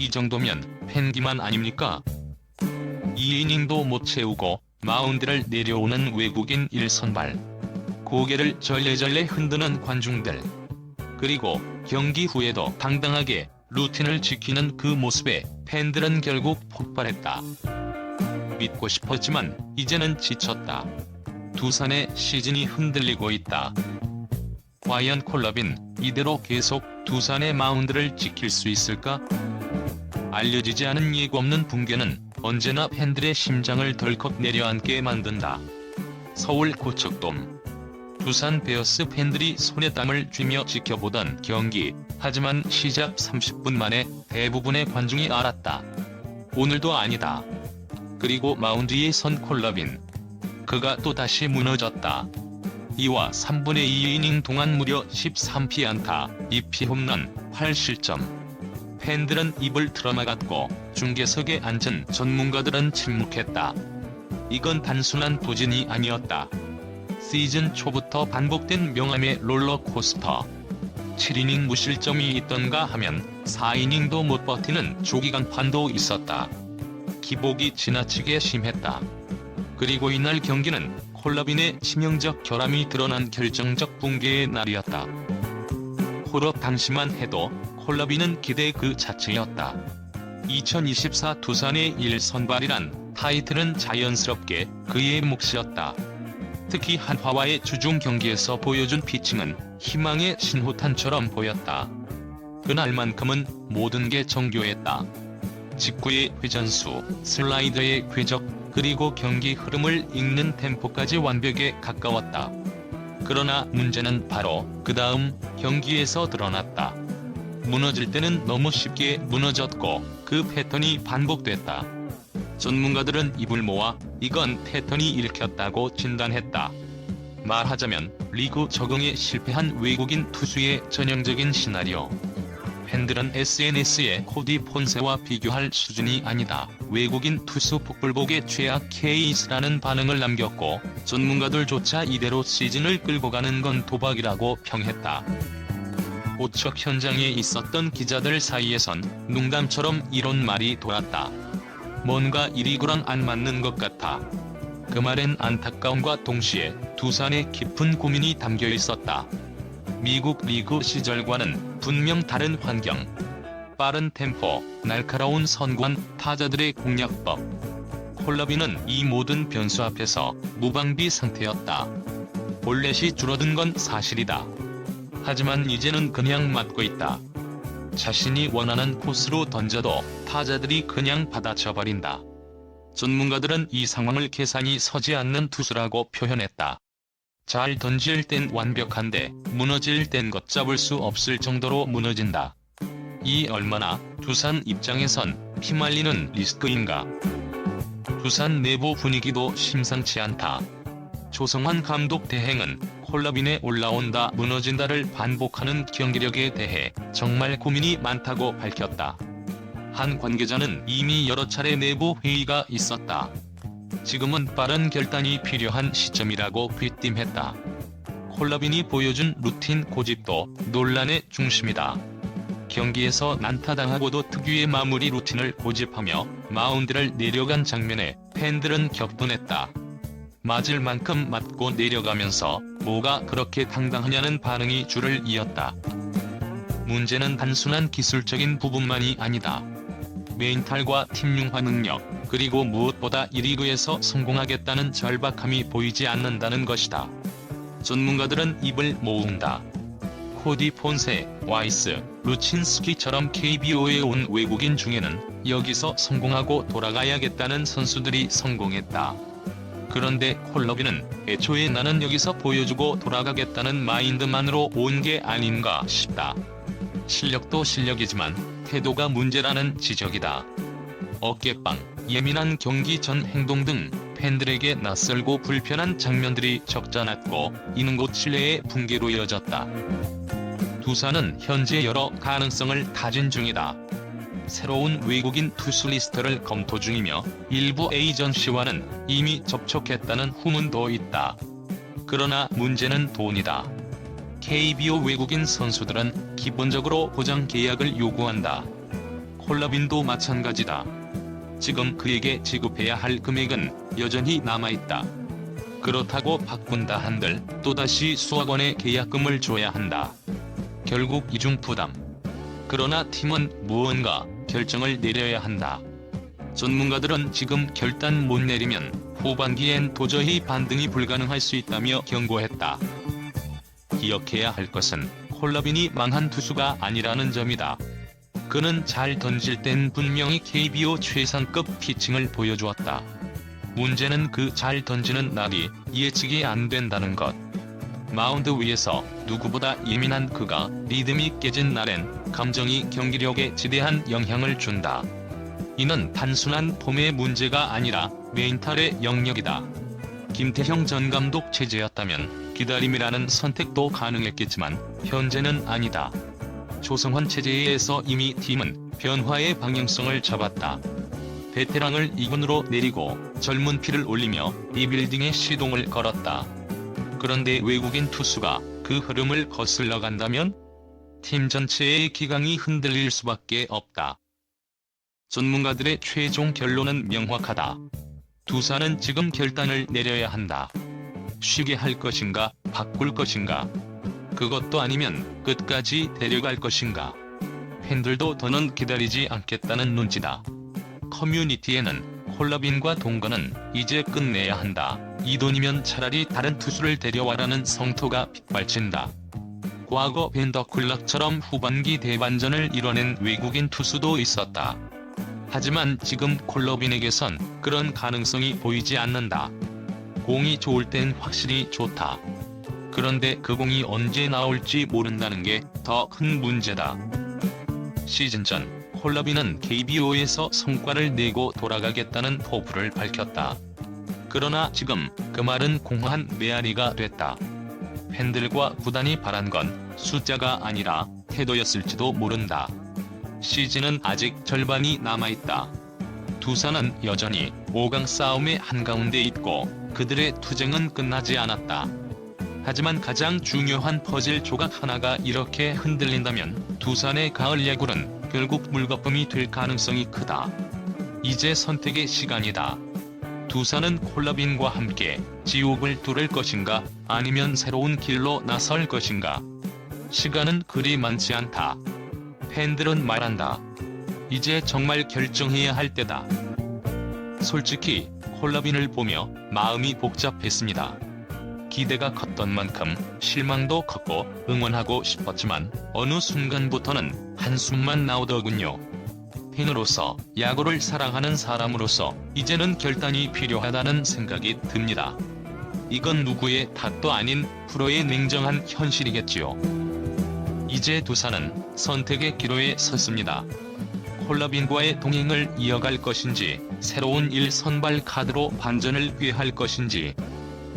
이 정도면 팬기만 아닙니까? 2이닝도 못 채우고 마운드를 내려오는 외국인 1선발. 고개를 절레절레 흔드는 관중들. 그리고 경기 후에도 당당하게 루틴을 지키는 그 모습에 팬들은 결국 폭발했다. 믿고 싶었지만 이제는 지쳤다. 두산의 시즌이 흔들리고 있다. 과연 콜럽인 이대로 계속 두산의 마운드를 지킬 수 있을까? 알려지지 않은 예고 없는 붕괴는 언제나 팬들의 심장을 덜컥 내려앉게 만든다. 서울 고척돔 두산 베어스 팬들이 손에 땀을 쥐며 지켜보던 경기 하지만 시작 30분 만에 대부분의 관중이 알았다. 오늘도 아니다. 그리고 마운드에 선 콜럽인 그가 또다시 무너졌다. 이와 3분의 2이닝 동안 무려 13피 안타, 2피 홈런, 8실점. 팬들은 입을 틀어막았고 중계석에 앉은 전문가들은 침묵했다. 이건 단순한 부진이 아니었다. 시즌 초부터 반복된 명함의 롤러코스터. 7이닝 무실점이 있던가 하면 4이닝도 못 버티는 조기간판도 있었다. 기복이 지나치게 심했다. 그리고 이날 경기는 콜라빈의 치명적 결함이 드러난 결정적 붕괴의 날이었다. 홀업 당시만 해도 콜라빈은 기대 그 자체였다. 2024 두산의 1선발이란 타이틀은 자연스럽게 그의 몫이었다. 특히 한화와의 주중 경기에서 보여준 피칭은 희망의 신호탄처럼 보였다. 그날만큼은 모든 게 정교했다. 직구의 회전수, 슬라이더의 궤적, 그리고 경기 흐름을 읽는 템포까지 완벽에 가까웠다. 그러나 문제는 바로 그 다음 경기에서 드러났다. 무너질 때는 너무 쉽게 무너졌고 그 패턴이 반복됐다. 전문가들은 입을 모아 이건 패턴이 읽혔다고 진단했다. 말하자면 리그 적응에 실패한 외국인 투수의 전형적인 시나리오. 팬들은 SNS에 코디 폰세와 비교할 수준이 아니다. 외국인 투수 폭불복의 최악 케이스라는 반응을 남겼고 전문가들조차 이대로 시즌을 끌고 가는 건 도박이라고 평했다. 오척 현장에 있었던 기자들 사이에선 농담처럼 이런 말이 돌았다. 뭔가 이 리그랑 안 맞는 것 같아. 그 말엔 안타까움과 동시에 두산의 깊은 고민이 담겨 있었다. 미국 리그 시절과는 분명 다른 환경. 빠른 템포, 날카로운 선관, 타자들의 공략법. 콜라비는 이 모든 변수 앞에서 무방비 상태였다. 볼넷이 줄어든 건 사실이다. 하지만 이제는 그냥 맞고 있다. 자신이 원하는 코스로 던져도 타자들이 그냥 받아쳐버린다. 전문가들은 이 상황을 계산이 서지 않는 투수라고 표현했다. 잘 던질 땐 완벽한데 무너질 땐 걷잡을 수 없을 정도로 무너진다. 이 얼마나 두산 입장에선 피말리는 리스크인가. 두산 내부 분위기도 심상치 않다. 조성환 감독 대행은 콜라빈에 올라온다 무너진다를 반복하는 경기력에 대해 정말 고민이 많다고 밝혔다. 한 관계자는 이미 여러 차례 내부 회의가 있었다. 지금은 빠른 결단이 필요한 시점이라고 귀띔했다. 콜라빈이 보여준 루틴 고집도 논란의 중심이다. 경기에서 난타당하고도 특유의 마무리 루틴을 고집하며 마운드를 내려간 장면에 팬들은 격분했다. 맞을 만큼 맞고 내려가면서 뭐가 그렇게 당당하냐는 반응이 줄을 이었다. 문제는 단순한 기술적인 부분만이 아니다. 멘탈과 팀 융화 능력, 그리고 무엇보다 1리그에서 성공하겠다는 절박함이 보이지 않는다는 것이다. 전문가들은 입을 모은다. 코디 폰세, 와이스, 루친스키처럼 KBO에 온 외국인 중에는 여기서 성공하고 돌아가야겠다는 선수들이 성공했다. 그런데 콜러비는 애초에 나는 여기서 보여주고 돌아가겠다는 마인드만으로 온 게 아닌가 싶다. 실력도 실력이지만 태도가 문제라는 지적이다. 어깨빵, 예민한 경기 전 행동 등 팬들에게 낯설고 불편한 장면들이 적잖았고 이는 곧 신뢰의 붕괴로 이어졌다. 두산은 현재 여러 가능성을 타진 중이다. 새로운 외국인 투수 리스트를 검토 중이며 일부 에이전시와는 이미 접촉했다는 후문도 있다. 그러나 문제는 돈이다. KBO 외국인 선수들은 기본적으로 보장 계약을 요구한다. 콜라빈도 마찬가지다. 지금 그에게 지급해야 할 금액은 여전히 남아있다. 그렇다고 바꾼다 한들 또다시 수억 원의 계약금을 줘야 한다. 결국 이중 부담. 그러나 팀은 무언가 결정을 내려야 한다. 전문가들은 지금 결단 못 내리면 후반기엔 도저히 반등이 불가능할 수 있다며 경고했다. 기억해야 할 것은 콜라빈이 망한 투수가 아니라는 점이다. 그는 잘 던질 땐 분명히 KBO 최상급 피칭을 보여주었다. 문제는 그 잘 던지는 날이 예측이 안 된다는 것. 마운드 위에서 누구보다 예민한 그가 리듬이 깨진 날엔 감정이 경기력에 지대한 영향을 준다. 이는 단순한 폼의 문제가 아니라 멘탈의 영역이다. 김태형 전 감독 체제였다면 기다림이라는 선택도 가능했겠지만 현재는 아니다. 조성환 체제에서 이미 팀은 변화의 방향성을 잡았다. 베테랑을 2군으로 내리고 젊은 피를 올리며 리빌딩에 시동을 걸었다. 그런데 외국인 투수가 그 흐름을 거슬러 간다면 팀 전체의 기강이 흔들릴 수밖에 없다. 전문가들의 최종 결론은 명확하다. 두산은 지금 결단을 내려야 한다. 쉬게 할 것인가, 바꿀 것인가. 그것도 아니면 끝까지 데려갈 것인가. 팬들도 더는 기다리지 않겠다는 눈치다. 커뮤니티에는 콜라빈과 동거는 이제 끝내야 한다. 이 돈이면 차라리 다른 투수를 데려와라는 성토가 빗발친다. 과거 벤더 쿨락처럼 후반기 대반전을 이뤄낸 외국인 투수도 있었다. 하지만 지금 콜러빈에게선 그런 가능성이 보이지 않는다. 공이 좋을 땐 확실히 좋다. 그런데 그 공이 언제 나올지 모른다는 게 더 큰 문제다. 시즌 전 콜러빈은 KBO에서 성과를 내고 돌아가겠다는 포부를 밝혔다. 그러나 지금 그 말은 공한 메아리가 됐다. 팬들과 구단이 바란 건 숫자가 아니라 태도였을지도 모른다. 시즌은 아직 절반이 남아있다. 두산은 여전히 5강 싸움의 한가운데 있고 그들의 투쟁은 끝나지 않았다. 하지만 가장 중요한 퍼즐 조각 하나가 이렇게 흔들린다면 두산의 가을 야구는 결국 물거품이 될 가능성이 크다. 이제 선택의 시간이다. 두산은 콜라빈과 함께 지옥을 뚫을 것인가 아니면 새로운 길로 나설 것인가. 시간은 그리 많지 않다. 팬들은 말한다. 이제 정말 결정해야 할 때다. 솔직히 콜라빈을 보며 마음이 복잡했습니다. 기대가 컸던 만큼 실망도 컸고 응원하고 싶었지만 어느 순간부터는 한숨만 나오더군요. 팬으로서 야구를 사랑하는 사람으로서 이제는 결단이 필요하다는 생각이 듭니다. 이건 누구의 탓도 아닌 프로의 냉정한 현실이겠지요. 이제 두산은 선택의 기로에 섰습니다. 콜라빈과의 동행을 이어갈 것인지 새로운 1선발 카드로 반전을 꾀할 것인지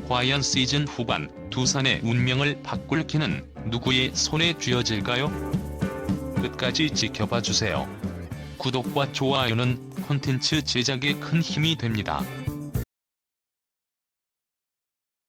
과연 시즌 후반 두산의 운명을 바꿀 키는 누구의 손에 쥐어질까요? 끝까지 지켜봐 주세요. 구독과 좋아요는 콘텐츠 제작에 큰 힘이 됩니다.